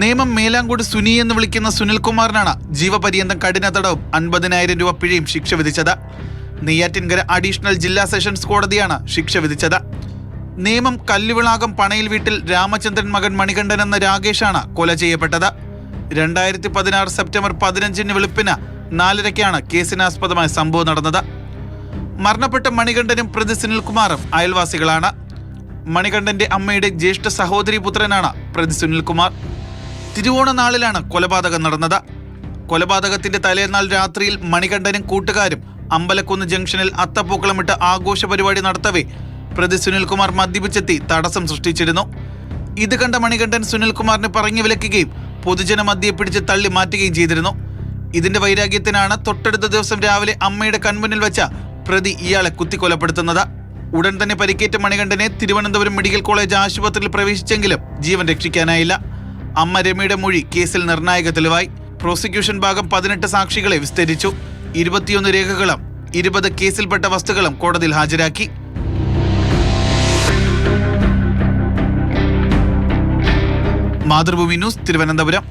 നിയമം മേലാങ്കോട് സുനി എന്ന് വിളിക്കുന്ന സുനിൽകുമാറിനാണ് ജീവപര്യന്തം കഠിന തടവും അൻപതിനായിരം രൂപ പിഴയും ശിക്ഷ വിധിച്ചത്. നെയ്യാറ്റിൻകര അഡീഷണൽ ജില്ലാ സെഷൻസ് കോടതിയാണ് ശിക്ഷ വിധിച്ചത്. നിയമം കല്ലുവിളാകം പണയിൽ വീട്ടിൽ രാമചന്ദ്രൻ മകൻ മണികണ്ഠൻ എന്ന രാകേഷാണ് കൊല ചെയ്യപ്പെട്ടത്. രണ്ടായിരത്തി പതിനാറ് സെപ്റ്റംബർ പതിനഞ്ചിന് വെളുപ്പിന് നാലരയ്ക്കാണ് കേസിനാസ്പദമായ സംഭവം നടന്നത്. മരണപ്പെട്ട മണികണ്ഠനും പ്രതി സുനിൽകുമാറും അയൽവാസികളാണ്. മണികണ്ഠന്റെ അമ്മയുടെ ജ്യേഷ്ഠ സഹോദരി പുത്രനാണ് പ്രതി സുനിൽകുമാർ. തിരുവോണ നാളിലാണ് കൊലപാതകം നടന്നത്. കൊലപാതകത്തിന്റെ തലേന്നാൾ രാത്രിയിൽ മണികണ്ഠനും കൂട്ടുകാരും അമ്പലക്കുന്ന് ജംഗ്ഷനിൽ അത്തപ്പൂക്കളമിട്ട് ആഘോഷ പരിപാടി നടത്തവേ പ്രതി സുനിൽകുമാർ മദ്യപിച്ചെത്തി തടസ്സം സൃഷ്ടിച്ചിരുന്നു. ഇത് കണ്ട മണികണ്ഠൻ സുനിൽകുമാറിനെ പറഞ്ഞു വിലക്കുകയും പൊതുജന മദ്യയെ പിടിച്ച് തള്ളി മാറ്റുകയും ചെയ്തിരുന്നു. ഇതിന്റെ വൈരാഗ്യത്തിനാണ് തൊട്ടടുത്ത ദിവസം രാവിലെ അമ്മയുടെ കൺമുന്നിൽ വെച്ച പ്രതി ഇയാളെ കുത്തിക്കൊലപ്പെടുത്തുന്നത്. ഉടൻ തന്നെ പരിക്കേറ്റ മണികണ്ഠനെ തിരുവനന്തപുരം മെഡിക്കൽ കോളേജ് ആശുപത്രിയിൽ പ്രവേശിച്ചെങ്കിലും ജീവൻ രക്ഷിക്കാനായില്ല. അമ്മ രമയുടെ മൊഴി കേസിൽ നിർണായക തെളിവായി. പ്രോസിക്യൂഷൻ ഭാഗം പതിനെട്ട് സാക്ഷികളെ വിസ്തരിച്ചു. ഇരുപത്തിയൊന്ന് രേഖകളും ഇരുപത് കേസിൽപ്പെട്ട വസ്തുക്കളും കോടതിയിൽ ഹാജരാക്കി. മാതൃഭൂമി ന്യൂസ് തിരുവനന്തപുരം.